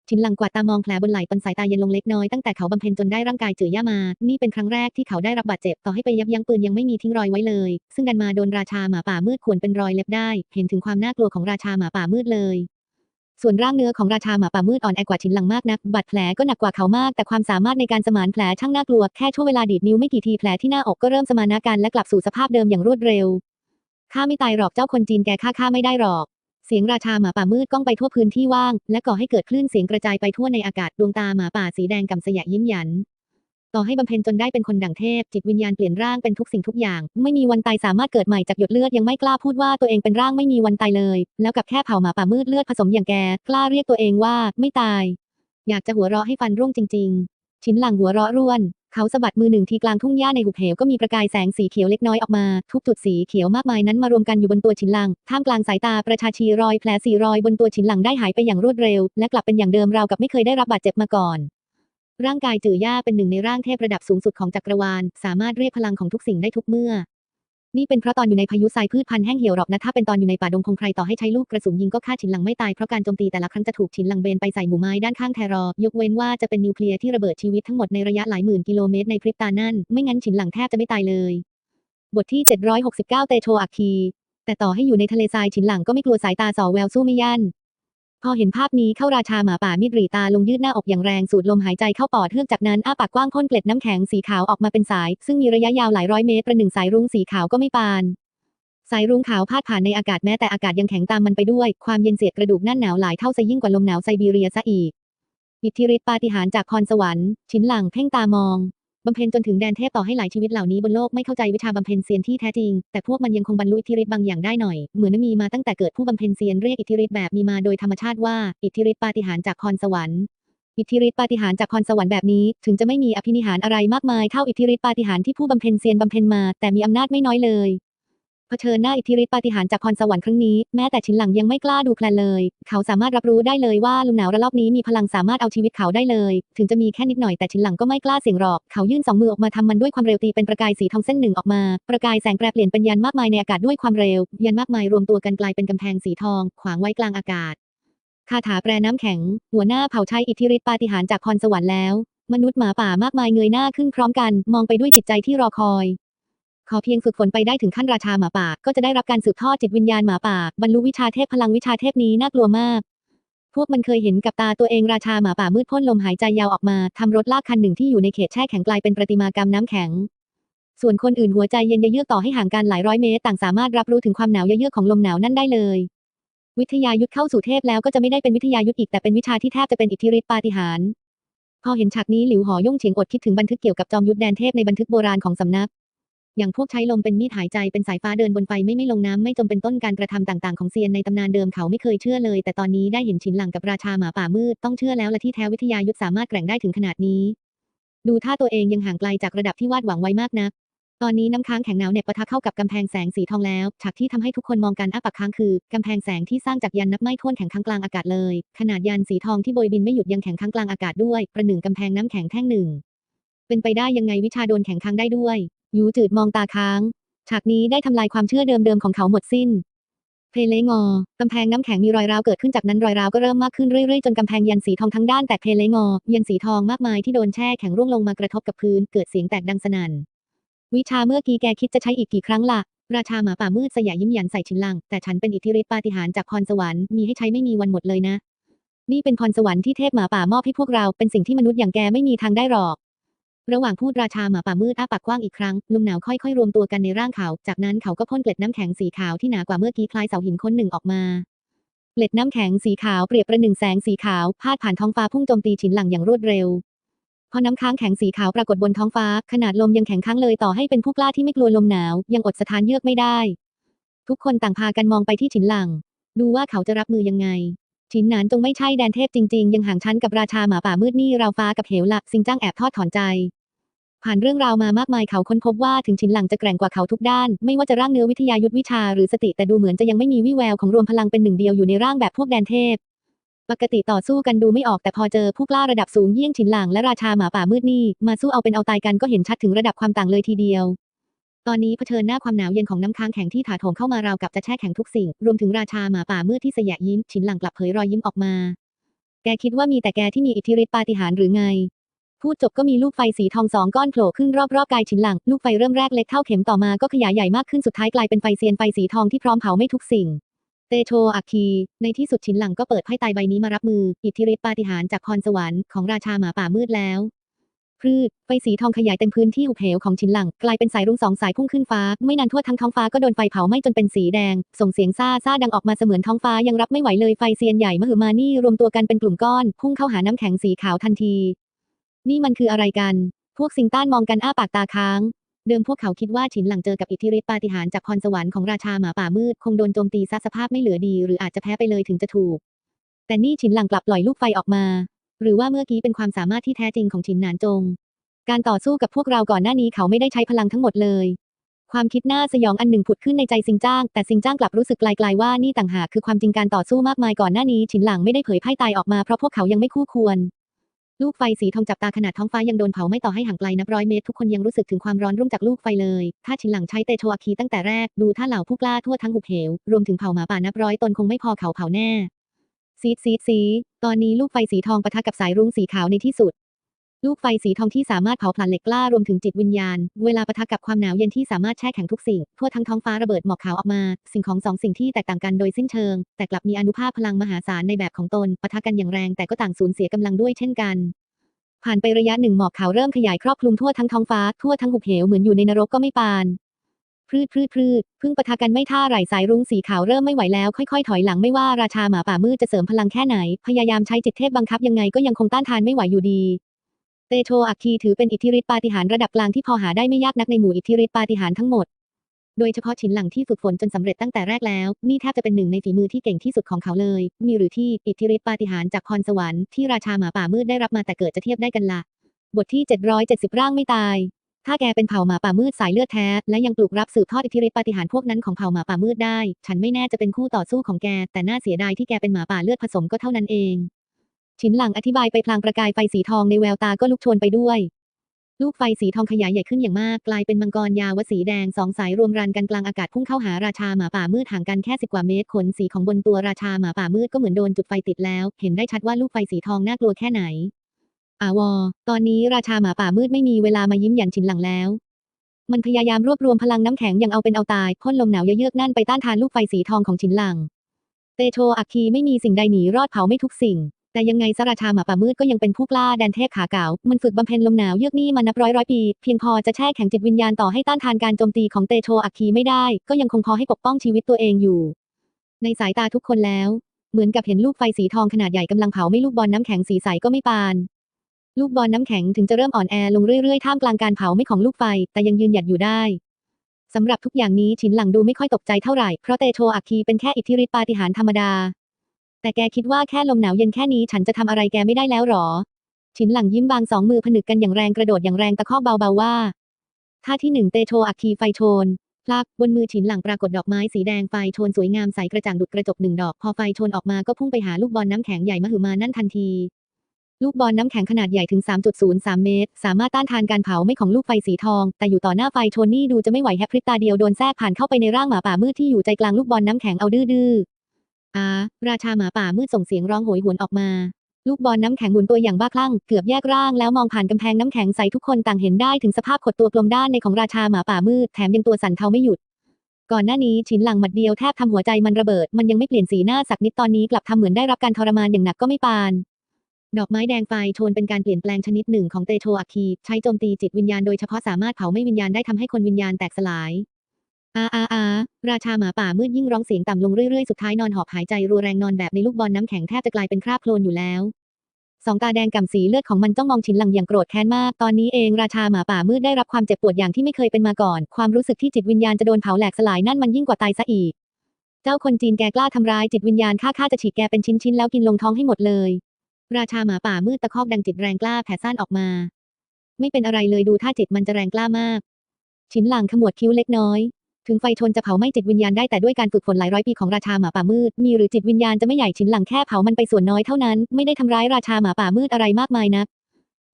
Speaker 1: ชินหลังกวาดตามองแผลบนไหล่ปนสายตาเย็นลงเล็กน้อยตั้งแต่เขาบำเพ็ญจนได้ร่างกายจื่อย่ามา นี่เป็นครั้งแรกที่เขาได้รับบาดเจ็บต่อให้ไปยับยั้งปืนยังไม่มีทิ้งรอยไว้เลย ซึ่งดันมาโดนราชาหมาป่ามืดข่วนเป็นรอยเล็บได้ เห็นถึงความน่ากลัวของราชาหมาป่ามืดเลย ส่วนร่างเนื้อของราชาหมาป่ามืดอ่อนแอกว่าชินหลังมากนัก บาดแผลก็หนักกว่าเขามาก แต่ความสามารถในการสมานแผลช่างน่ากลัว แค่ช่วงเวลาดีดนิ้วไม่กี่ทีแผลที่หน้าอกก็เริ่มสมานกันและกลับสู่สภาพเดิมอย่างรวดเร็ว ข้าไม่ตายหรอกเจ้าคนจีนแกฆ่าข้าไม่ได้หรอก เสียงราชาหมาป่ามืดก้องไปทั่วพื้นที่ว่าง และก่อให้เกิดคลื่นเสียงกระจายไปทั่วในอากาศ ดวงตาหมาป่าสีแดงกำสยะยิ้มหยัน ต่อให้บำเพ็ญจนได้เป็นคนดั่งเทพ จิตวิญญาณเปลี่ยนร่างเป็นทุกสิ่งทุกอย่าง ไม่มีวันตายสามารถเกิดใหม่จากหยดเลือดยังไม่กล้าพูดว่าตัวเองเป็นร่างไม่มีวันตายเลย แล้วกับแค่เผาหมาป่ามืดเลือดผสมอย่างแก กล้าเรียกตัวเองว่าไม่ตาย อยากจะหัวเราะให้ฟันร่วงจริง ๆ ชิ้นหลังหัวเราะร่วน เขาสะบัดมือหนึ่งทีกลางทุ่งหญ้าในหุบเหวก็มีประกายแสงสีเขียวเล็กน้อยออกมา ทุกจุดสีเขียวมากมายนั้นมารวมกันอยู่บนตัวฉินหลังท่ามกลางสายตาประชาชีรอยแผลสีรอยบนตัวฉินหลังได้หายไปอย่างรวดเร็ว และกลับเป็นอย่างเดิมราวกับไม่เคยได้รับบาดเจ็บมาก่อน ร่างกายจือย่าเป็นหนึ่งในร่างเทพระดับสูงสุดของจักรวาล สามารถเรียกพลังของทุกสิ่งได้ทุกเมื่อ นี่เป็นเพราะตอนอยู่ในพายุทรายพืชพันธุ์แห้งเหี่ยวหรอกนะถ้าเป็นตอนอยู่ในป่าดงคงใครต่อให้ใช้ลูกกระสุนยิงก็ฆ่าฉินหลังไม่ตายเพราะการโจมตีแต่ละครั้งจะถูกฉินหลังเบนไปใส่หมู่ไม้ด้านข้างแทรอยกเว้นว่าจะเป็นนิวเคลียร์ที่ระเบิดชีวิตทั้งหมดในระยะหลายหมื่นกิโลเมตรในพริบตานั่นไม่งั้นฉินหลังแทบจะไม่ตายเลย บทที่ 769 เตโชอักคีแต่ต่อให้อยู่ในทะเลทรายฉินหลังก็ไม่กลัวสายตาสอแววสู้ไม่ยัน พอเห็นภาพนี้เข้าราชาหมาป่ามีดรีตาลงยืดหน้าอกอย่างแรงสูดลมหายใจเข้าปอดเฮือกจากนั้นอ้าปากกว้างพ่นเกล็ดน้ำแข็งสีขาวออกมาเป็นสาย ซึ่งมีระยะยาวหลายร้อยเมตรประหนึ่งสายรุ้งสีขาวก็ไม่ปาน สายรุ้งขาวพาดผ่านในอากาศแม้แต่อากาศยังแข็งตามมันไปด้วย ความเย็นเสียดกระดูกนั่นหนาวหลายเท่าซะยิ่งกว่าลมหนาวไซบีเรียซะอีกอิทธิฤทธิปาฏิหาริย์จากพรสวรรค์ ชิ้นหลังเพ่งตามอง บำเพ็ญจนถึงแดนเทพต่อให้หลายชีวิตเหล่านี้บนโลกไม่เข้าใจวิชาบำเพ็ญเซียนที่แท้จริง แต่พวกมันยังคงบรรลุอิทธิฤทธิ์บางอย่างได้หน่อย เหมือนมีมาตั้งแต่เกิดผู้บำเพ็ญเซียนเรียกอิทธิฤทธิ์แบบมีมาโดยธรรมชาติว่าอิทธิฤทธิ์ปาฏิหาริย์จากพรสวรรค์อิทธิฤทธิ์ปาฏิหาริย์จากพรสวรรค์แบบนี้ ถึงจะไม่มีอภินิหารอะไรมากมายเท่าอิทธิฤทธิ์ปาฏิหาริย์ที่ผู้บำเพ็ญเซียนบำเพ็ญมา แต่มีอำนาจไม่น้อยเลย เผชิญหน้าอิทธิฤทธิ์ปาฏิหาริย์จากพรสวรรค์ครั้งนี้ แม้แต่ชิ้นหลังยังไม่กล้าดูแคลนเลย เขาสามารถรับรู้ได้เลยว่าลมหนาวระลอกนี้มีพลังสามารถเอาชีวิตเขาได้เลย ถึงจะมีแค่นิดหน่อยแต่ชิ้นหลังก็ไม่กล้าเสี่ยงหรอก เขายื่นสองมือออกมาทำมันด้วยความเร็วตีเป็นประกายสีทองเส้นหนึ่งออกมา ประกายแสงแปรเปลี่ยนเป็นยันมากมายในอากาศด้วยความเร็ว ยันมากมายรวมตัวกันกลายเป็นกำแพงสีทอง ขวางไว้กลางอากาศคาถาแปรน้ำแข็ง หัวหน้าเผ่าใช้อิทธิฤทธิ์ปาฏิหาริย์จากพรสวรรค์แล้ว มนุษย์หมาป่ามากมายเงยหน้าขึ้นพร้อมกัน มองไปด้วยจิตใจที่รอคอย ขอเพียงฝึกฝนไปได้ถึงขั้นราชาหมาป่า ก็จะได้รับการสืบทอดจิตวิญญาณหมาป่า บรรลุวิชาเทพพลังวิชาเทพนี้น่ากลัวมาก พวกมันเคยเห็นกับตาตัวเองราชาหมาป่ามืดพ่นลมหายใจยาวออกมาทำรถลากคันหนึ่งที่อยู่ในเขตแช่แข็งกลายเป็นประติมากรรมน้ำแข็ง ส่วนคนอื่นหัวใจเย็นเยือกต่อให้ห่างกันหลายร้อยเมตร ต่างสามารถรับรู้ถึงความหนาวเยือกของลมหนาวนั่นได้เลย วิทยายุทธเข้าสู่เทพแล้วก็จะไม่ได้เป็นวิทยายุทธอีกแต่เป็นวิชาที่แทบจะเป็นอิทธิฤทธิปาฏิหาริย์พอเห็นฉากนี้หลิวหอย่งเฉียงอดคิดถึงบันทึกเกี่ยวกับจอมยุทธแดนเทพในบันทึกโบราณของสำนัก อย่างพวกใช้ลมเป็นมีดหายใจเป็นสายฟ้าเดินบนไฟไม่ไม่ลงน้ำไม่จมเป็นต้นการกระทำต่างๆของเซียนในตำนานเดิมเขาไม่เคยเชื่อเลย แต่ตอนนี้ได้เห็นฉินหลังกับราชาหมาป่ามืดต้องเชื่อแล้วละที่แท้วิทยายุทธสามารถแกร่งได้ถึงขนาดนี้ ดูท่าตัวเองยังห่างไกลจากระดับที่วาดหวังไว้มากนักตอนนี้น้ำค้างแข็งหนาวเหน็บปะทะเข้ากับกำแพงแสงสีทองแล้ว ฉากที่ทำให้ทุกคนมองกันอ้าปากค้างคือกำแพงแสงที่สร้างจากยันนับไม่ถ้วนแข็งค้างกลางอากาศเลย ขนาดยันสีทองที่โบยบินไม่หยุดยังแข็งค้างกลางอากาศด้วย ประหนึ่งกำแพงน้ำแข็งแท่งหนึ่ง เป็นไปได้ยังไงวิชาโดนแข็งค้างได้ด้วย ยูจืดมองตาค้าง ฉากนี้ได้ทำลายความเชื่อเดิมๆของเขาหมดสิ้น เพลเลงอกำแพงน้ำแข็งมีรอยร้าวเกิดขึ้นจากนั้นรอยร้าวก็เริ่มมากขึ้นเรื่อยๆจนกำแพงยันสีทองทั้งด้านแตกเพลเลงอ ยันสีทองมากมายที่โดนแช่แข็งร่วงลงมากระทบกับพื้นเกิดเสียงแตกดังสนั่น วิชาเมื่อกี้แกคิดจะใช้อีกกี่ครั้งล่ะราชาหมาป่ามืดสยะยิ้มหยันใส่ชินลัง แต่ฉันเป็นอิทธิฤทธิปาฏิหาริย์จากพรสวรรค์มีให้ใช้ไม่มีวันหมดเลยนะ นี่เป็นพรสวรรค์ที่เทพหมาป่ามอบให้พวกเราเป็นสิ่งที่มนุษย์อย่างแกไม่มีทางได้หรอก ระหว่างพูดราชาหมาป่ามืดอ้าปากกว้างอีกครั้ง ลมหนาวค่อยๆ รวมตัวกันในร่างเขา จากนั้นเขาก็พ่นเกล็ดน้ำแข็งสีขาวที่หนากว่าเมื่อกี้คล้ายเสาหินค้นหนึ่งออกมาเกล็ดน้ำแข็งสีขาวเปรียบประหนึ่งแสงสีขาวพาดผ่านท้องฟ้าพุ่งโจมตีฉินหลังอย่างรวดเร็วพอน้ำค้างแข็งสีขาวปรากฏบนท้องฟ้า ขนาดลมยังแข็งค้างเลยต่อให้เป็นผู้กล้าที่ไม่กลัวลมหนาว ยังอดสถานเยือกไม่ได้ ทุกคนต่างพากันมองไปที่ฉินหลัง ดูว่าเขาจะรับมือยังไง ฉินหนานจงไม่ใช่แดนเทพจริง ๆ ยังห่างชั้นกับราชาหมาป่ามืดนี่ราวฟ้ากับเหวลักซิงจ้างแอบทอดถอนใจ ผ่านเรื่องราวมามากมายเขาค้นพบว่าถึงฉินหลังจะแกร่งกว่าเขาทุกด้าน ไม่ว่าจะร่างเนื้อวิทยายุทธวิชาหรือสติแต่ดูเหมือนจะยังไม่มีวี่แววของรวมพลังเป็นหนึ่งเดียวอยู่ในร่างแบบพวกแดนเทพ ปกติต่อสู้กันดูไม่ออกแต่พอเจอผู้กล้าระดับสูงเยี่ยงฉินหลังและราชาหมาป่ามืดนี่มาสู้เอาเป็นเอาตายกันก็เห็นชัดถึงระดับความต่างเลยทีเดียวตอนนี้เผชิญหน้าความหนาวเย็นของน้ำค้างแข็งที่ถาโถมเข้ามาราวกับจะแช่แข็งทุกสิ่ง รวมถึงราชาหมาป่ามืดที่สยะยิ้มฉินหลังกลับเผยรอยยิ้มออกมา แกคิดว่ามีแต่แกที่มีอิทธิฤทธิปาฏิหาริย์หรือไง พูดจบก็มีลูกไฟสีทองสองก้อนโผล่ขึ้นรอบๆกายฉินหลัง ลูกไฟเริ่มแรกเล็กเท่าเข็มต่อมาก็ขยายใหญ่มากขึ้นสุดท้ายกลายเป็นไฟเซียนไฟสีทองที่พร้อมเผาไม่ทุกสิ่ง เตโชอัคคี ในที่สุดฉินหลังก็เปิดไพ่ตายใบนี้มารับมือ อิทธิฤทธิปาฏิหาริย์จากพรสวรรค์ของราชาหมาป่ามืดแล้วพืชไฟสีทองขยายเต็มพื้นที่หุบเหวของฉินหลัง กลายเป็นสายรุ้งสองสายพุ่งขึ้นฟ้า ไม่นานทั่วทั้งท้องฟ้าก็โดนไฟเผาไหม้จนเป็นสีแดง ส่งเสียงซ่าซ่าดังออกมาเสมือนท้องฟ้ายังรับไม่ไหวเลยไฟเซียนใหญ่มหึมานี่รวมตัวกันเป็นกลุ่มก้อน พุ่งเข้าหาน้ำแข็งสีขาวทันที นี่มันคืออะไรกัน พวกสิงต้านมองกันอ้าปากตาค้าง เดิมพวกเขาคิดว่าฉินหลังเจอกับอิทธิฤทธิปาฏิหาริย์จากพรสวรรค์ของราชาหมาป่ามืด คงโดนโจมตีซะสภาพไม่เหลือดี หรืออาจจะแพ้ไปเลยถึงจะถูก แต่นี่ฉินหลังกลับปล่อยลูกไฟออกมา หรือว่าเมื่อกี้เป็นความสามารถที่แท้จริงของฉินหนานจง การต่อสู้กับพวกเราก่อนหน้านี้เขาไม่ได้ใช้พลังทั้งหมดเลย ความคิดหน่าสยองอันหนึ่งผุดขึ้นในใจซิงจ้าง แต่ซิงจ้างกลับรู้สึกไกลๆว่านี่ต่างหากคือความจริงการต่อสู้มากมายก่อนหน้านี้ฉินหลังไม่ได้เผยไพ่ตายออกมาเพราะพวกเขายังไม่คู่ควร ลูกไฟสีทองจับตาขนาดท้องฟ้ายังโดนเผาไม่ต่อให้ห่างไกลนับร้อยเมตรทุกคนยังรู้สึกถึงความร้อนรุ่มจากลูกไฟเลย ถ้าชินหลังใช้เตโชอาคีตั้งแต่แรกดูถ้าเหล่าผู้กล้าทั่วทั้งหุบเหว รวมถึงเผาหมาป่านับร้อยตนคงไม่พอเขาเผาแน่ซีดซีดซี ตอนนี้ลูกไฟสีทองปะทะกับสายรุ้งสีขาวในที่สุด ลูกไฟสีทองที่สามารถเผาผลาญเหล็กกล้ารวมถึงจิตวิญญาณ เวลาปะทะกับความหนาวเย็นที่สามารถแช่แข็งทุกสิ่ง ทั่วทั้งท้องฟ้าระเบิดหมอกขาวออกมา สิ่งของสองสิ่งที่แตกต่างกันโดยสิ้นเชิง แต่กลับมีอนุภาพพลังมหาศาลในแบบของตนปะทะกันอย่างแรงแต่ก็ต่างสูญเสียกำลังด้วยเช่นกัน ผ่านไประยะหนึ่งหมอกขาวเริ่มขยายครอบคลุมทั่วทั้งท้องฟ้าทั่วทั้งหุบเหวเหมือนอยู่ในนรกก็ไม่ปานพืดพืดพืดพึ่งปะทะกันไม่ท่าไหลสายรุ้งสีขาวเริ่มไม่ไหวแล้วค่อยๆ ถอยหลังไม่ว่าราชาหมาป่ามืดจะเสริมพลังแค่ไหน พยายามใช้จิตเทพบังคับยังไงก็ยังคงต้านทานไม่ไหวอยู่ดี เตโชอัคคีถือเป็นอิทธิฤทธิปาฏิหาริย์ระดับกลางที่พอหาได้ไม่ยากนักในหมู่อิทธิฤทธิปาฏิหาริย์ทั้งหมด โดยเฉพาะฉินหลังที่ฝึกฝนจนสำเร็จตั้งแต่แรกแล้ว นี่แทบจะเป็นหนึ่งในฝีมือที่เก่งที่สุดของเขาเลย มีหรือที่อิทธิฤทธิปาฏิหาริย์จากพรสวรรค์ที่ราชาหมาป่ามืดได้รับมาแต่เกิดจะเทียบได้กันละบทที่ 770 ร่างไม่ตาย ถ้าแกเป็นเผ่าหมาป่ามืดสายเลือดแท้ และยังปลูกรับสืบทอดอิทธิฤทธิปาฏิหาริย์พวกนั้นของเผ่าหมาป่ามืดได้ ฉันไม่แน่จะเป็นคู่ต่อสู้ของแก แต่น่าเสียดายที่แกเป็นหมาป่าเลือดผสมก็เท่านั้นเอง ฉินหลังอธิบายไปพลางประกายไฟสีทองในแววตาก็ลุกโชนไปด้วย ลูกไฟสีทองขยายใหญ่ขึ้นอย่างมาก กลายเป็นมังกรยาวสีแดงสองสายรวมรันกันกลางอากาศพุ่งเข้าหาราชาหมาป่ามืดห่างกันแค่สิบกว่าเมตรขนสีของบนตัวราชาหมาป่ามืดก็เหมือนโดนจุดไฟติดแล้ว เห็นได้ชัดว่าลูกไฟสีทองน่ากลัวแค่ไหนอาวอ ตอนนี้ราชาหมาป่ามืดไม่มีเวลามายิ้มหยันฉินหลังแล้ว มันพยายามรวบรวมพลังน้ำแข็งอย่างเอาเป็นเอาตายพ่นลมหนาวเยือกนั่นไปต้านทานลูกไฟสีทองของฉินหลัง เตโชอัคคีไม่มีสิ่งใดหนีรอดเผาไม่ทุกสิ่ง แต่ยังไงสราชาหมาป่ามืดก็ยังเป็นผู้กล้าแดนเทพขาเก่ามันฝึกบำเพ็ญลมหนาวเยือกนี่มานับร้อยร้อยปี เพียงพอจะแช่แข็งจิตวิญญาณต่อให้ต้านทานการโจมตีของเตโชอัคคีไม่ได้ ก็ยังคงพอให้ปกป้องชีวิตตัวเองอยู่ ในสายตาทุกคนแล้ว เหมือนกับเห็นลูกไฟสีทองขนาดใหญ่กำลังเผาไม่ลูกบอลน้ำแข็งสีใสก็ไม่ปาน ลูกบอลน้ำแข็งถึงจะเริ่มอ่อนแอลงเรื่อยๆท่ามกลางการเผาไม่ของลูกไฟ แต่ยังยืนหยัดอยู่ได้สำหรับทุกอย่างนี้ฉินหลังดูไม่ค่อยตกใจเท่าไหร่เพราะเตโชอัคคีเป็นแค่อิทธิฤทธิปาฏิหาริย์ธรรมดา แต่แกคิดว่าแค่ลมหนาวเย็นแค่นี้ฉันจะทำอะไรแกไม่ได้แล้วหรอ ฉินหลังยิ้มบางสองมือผนึกกันอย่างแรงกระโดดอย่างแรงตะคอกเบาๆว่าท่าที่หนึ่งเตโชอัคคีไฟโชนพลักบนมือฉินหลังปรากฏดอกไม้สีแดงไฟโชนสวยงามใสกระจ่างดุจกระจกหนึ่งดอก พอไฟโชนออกมาก็พุ่งไปหาลูกบอลน้ำแข็งใหญ่มหึมานั่นทันที ลูกบอลน้ำแข็งขนาดใหญ่ถึง 3.03 เมตร สามารถต้านทานการเผาไหม้ของลูกไฟสีทอง แต่อยู่ต่อหน้าไฟโชนนี่ดูจะไม่ไหวแฮปพริบตาเดียวโดนแทรกผ่านเข้าไปในร่างหมาป่ามืดที่อยู่ใจกลางลูกบอลน้ำแข็งเอาดื้อ อาราชาหมาป่ามืดส่งเสียงร้องโหยหวนออกมา ลูกบอลน้ำแข็งหมุนตัวอย่างบ้าคลั่ง เกือบแยกร่างแล้วมองผ่านกำแพงน้ำแข็งใสทุกคนต่างเห็นได้ถึงสภาพขดตัวกลมด้านในของราชาหมาป่ามืดแถมยังตัวสั่นเทาไม่หยุด ก่อนหน้านี้ฉินหลังหมัดเดียวแทบทำหัวใจมันระเบิด มันยังไม่เปลี่ยนสีหน้าสักนิดตอนนี้กลับทำเหมือนได้รับการทรมานอย่างหนักก็ไม่ปาน ดอกไม้แดงไฟโชนเป็นการเปลี่ยนแปลงชนิดหนึ่งของเตโชอัคคีใช้โจมตีจิตวิญญาณโดยเฉพาะสามารถเผาไม่วิญญาณได้ทำให้คนวิญญาณแตกสลาย อาอาอาราชาหมาป่ามืดยิ่งร้องเสียงต่ำลงเรื่อยๆ สุดท้ายนอนหอบหายใจรัวแรงนอนแบบในลูกบอลน้ำแข็งแทบจะกลายเป็นคราบโคลนอยู่แล้ว สองตาแดงก่ำสีเลือดของมันจ้องมองฉินหลังอย่างโกรธแค้นมาก ตอนนี้เองราชาหมาป่ามืดได้รับความเจ็บปวดอย่างที่ไม่เคยเป็นมาก่อน ความรู้สึกที่จิตวิญญาณจะโดนเผาแหลกสลายนั่นมันยิ่งกว่าตายซะอีก เจ้าคนจีนแกกล้าทำร้ายจิตวิญญาณข้าข้าจะฉีกแกเป็นชิ้นๆแล้วกินลงท้องให้หมดเลย ราชาหมาป่ามืดตะคอกดังจิตแรงกล้าแผ่ซ่านออกมา ไม่เป็นอะไรเลยดูท่าจิตมันจะแรงกล้ามากฉินหลังขมวดคิ้วเล็กน้อย ถึงไฟชนจะเผาไหม้จิตวิญญาณได้แต่ด้วยการฝึกฝนหลายร้อยปีของราชาหมาป่ามืด มีหรือจิตวิญญาณจะไม่ใหญ่ฉินหลังแค่เผามันไปส่วนน้อยเท่านั้น ไม่ได้ทำร้ายราชาหมาป่ามืดอะไรมากมายนัก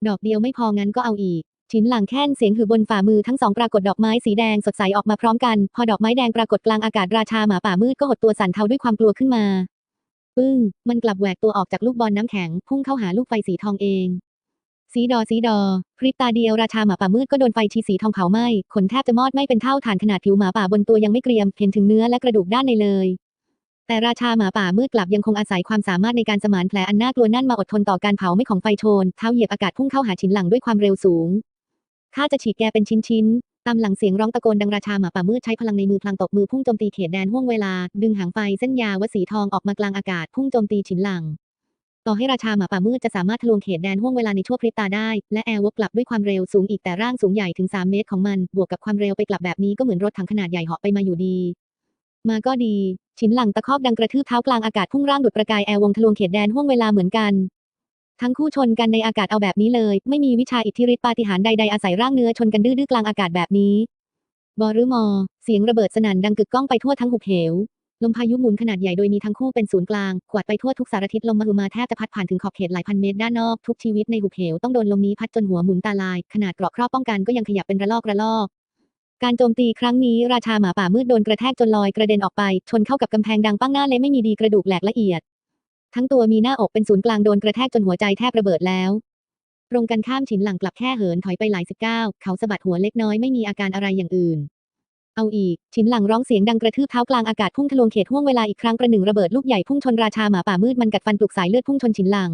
Speaker 1: ดอกเดียวไม่พองั้นก็เอาอีกฉินหลังแค่นเสียงหือบนฝ่ามือทั้งสองปรากฏดอกไม้สีแดงสดใสออกมาพร้อมกัน พอดอกไม้แดงปรากฏกลางอากาศราชาหมาป่ามืดก็หดตัวสั่นเทาด้วยความกลัวขึ้นมา ปึ้ง มันกลับแหวกตัวออกจากลูกบอลน้ำแข็ง พุ่งเข้าหาลูกไฟสีทองเอง สีดอสีดอ พริบตาเดียวราชาหมาป่ามืดก็โดนไฟชีสีทองเผาไหม้ขนแทบจะมอดไม้เป็นเท่าฐานขนาดผิวหมาป่าบนตัวยังไม่เกรียม เห็นถึงเนื้อและกระดูกด้านในเลย แต่ราชาหมาป่ามืดกลับยังคงอาศัยความสามารถในการสมานแผลอันน่ากลัวนั่นมาอดทนต่อการเผาไหม้ของไฟโชน เท้าเหยียบอากาศพุ่งเข้าหาฉินหลังด้วยความเร็วสูงข้าจะฉีกแกเป็นชิ้นๆตามหลังเสียงร้องตะโกนดังราชาหมาป่ามืดใช้พลังในมือพลางตบมือพุ่งโจมตีเขตแดนห่วงเวลา ดึงหางไฟเส้นยาววสีทองออกมากลางอากาศพุ่งโจมตีฉินหลัง ต่อให้ราชาหมาป่ามืดจะสามารถทะลวงเขตแดนห่วงเวลาในชั่วพริบตาได้ และแอร์วกกลับด้วยความเร็วสูงอีกแต่ร่างสูงใหญ่ถึง 3 เมตรของมัน บวกกับความเร็วไปกลับแบบนี้ก็เหมือนรถถังขนาดใหญ่เหาะไปมาอยู่ดี มาก็ดีฉินหลังตะคอกดังกระทืบเท้ากลางอากาศพุ่งร่างดุดประกายแอร์วงทะลวงเขตแดนห่วงเวลาเหมือนกัน ทั้งคู่ชนกันในอากาศเอาแบบนี้เลย ไม่มีวิชาอิทธิฤทธิปาฏิหาริย์ใดๆอาศัยร่างเนื้อชนกันดื้อๆกลางอากาศแบบนี้ บอรือมอ เสียงระเบิดสนั่นดังกึกก้องไปทั่วทั้งหุบเหว ลมพายุหมุนขนาดใหญ่โดยมีทั้งคู่เป็นศูนย์กลาง กวาดไปทั่วทุกสารทิศลมมหึมาแทบจะพัดผ่านถึงขอบเขตหลายพันเมตรด้านนอกทุกชีวิตในหุบเหวต้องโดนลมนี้พัดจนหัวหมุนตาลาย ขนาดเกราะครอบป้องกันก็ยังขยับเป็นระลอกระลอก การโจมตีครั้งนี้ราชาหมาป่ามืดโดนกระแทกจนลอยกระเด็นออกไป ชนเข้ากับกำแพงดังปั้งหน้าเละไม่มีดีกระดูกแหลกละเอียด ทั้งตัวมีหน้าอกเป็นศูนย์กลางโดนกระแทกจนหัวใจแทบระเบิดแล้วตรงกันข้ามฉินหลังกลับแค่เหินถอยไปหลายสิบเก้าเขาสะบัดหัวเล็กน้อยไม่มีอาการอะไรอย่างอื่น เอาอีกฉินหลังร้องเสียงดังกระทืบเท้ากลางอากาศพุ่งทะลวงเขตห่วงเวลาอีกครั้งประหนึ่งระเบิดลูกใหญ่พุ่งชนราชาหมาป่ามืดมันกัดฟันปลุกสายเลือดพุ่งชนฉินหลัง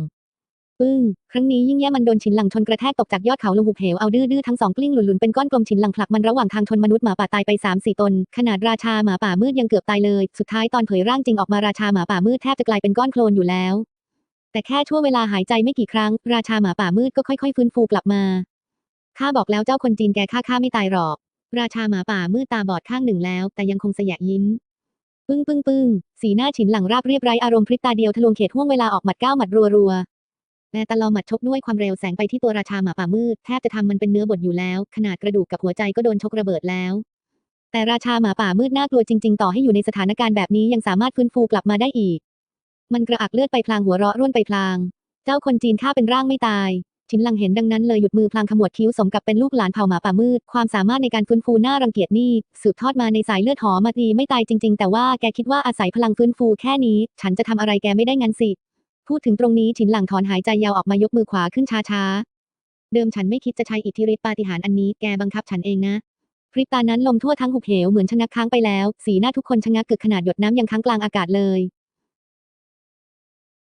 Speaker 1: ปึ้ง ครั้งนี้ยิ่งแย่มันโดนฉินหลังชนกระแทกตกจากยอดเขาลงหุบเหวเอาดื้อๆทั้งสองกลิ้งหลุนๆเป็นก้อนกลมฉินหลังผลักมันระหว่างทางชนมนุษย์หมาป่าตายไป3ามสี่ตน ขนาดราชาหมาป่ามืดยังเกือบตายเลย สุดท้ายตอนเผยร่างจริงออกมาราชาหมาป่ามืดแทบจะกลายเป็นก้อนโคลนอยู่แล้ว แต่แค่ชั่วเวลาหายใจไม่กี่ครั้ง ราชาหมาป่ามืดก็ค่อยๆฟื้นฟูกลับมาข้าบอกแล้วเจ้าคนจีนแกฆ่าข้าไม่ตายหรอก ราชาหมาป่ามืดตาบอดข้างหนึ่งแล้ว แต่ยังคงสยะยิ้ม ปึ้งปึ้งปึ้งสีหน้าฉินหลังราบเรียบไร้อารมณ์พริบตาเดียวทะลวงเขตห่วงเวลาออกหมัดก้าวหมัดรัวรัวแม่ตะลอหมัดชกด้วยความเร็วแสงไปที่ตัวราชาหมาป่ามืดแทบจะทำมันเป็นเนื้อบดอยู่แล้ว ขนาดกระดูกกับหัวใจก็โดนชกระเบิดแล้ว แต่ราชาหมาป่ามืดน่ากลัวจริง ๆ ต่อให้อยู่ในสถานการณ์แบบนี้ยังสามารถฟื้นฟูกลับมาได้อีก มันกระอักเลือดไปพลางหัวเราะร่วนไปพลาง เจ้าคนจีนฆ่าเป็นร่างไม่ตาย ชินหลังเห็นดังนั้นเลยหยุดมือพลางขมวดคิ้วสมกับเป็นลูกหลานเผ่าหมาป่ามืด ความสามารถในการฟื้นฟูน่ารังเกียจนี่ สืบทอดมาในสายเลือดหอมาดีไม่ตายจริง ๆ แต่ว่าแกคิดว่าอาศัยพลังฟื้นฟูแค่นี้ ฉันจะทำอะไรแกไม่ได้งั้นสิ พูดถึงตรงนี้ฉินหลังถอนหายใจยาวออกมายกมือขวาขึ้นช้าๆ เดิมฉันไม่คิดจะใช้อิทธิฤทธิปาฏิหาริย์อันนี้แกบังคับฉันเองนะพริบตานั้นลมทั่วทั้งหุบเหวเหมือนชะงักค้างไปแล้ว สีหน้าทุกคนชะงักกึกขนาดหยดน้ำยังค้างกลางอากาศเลย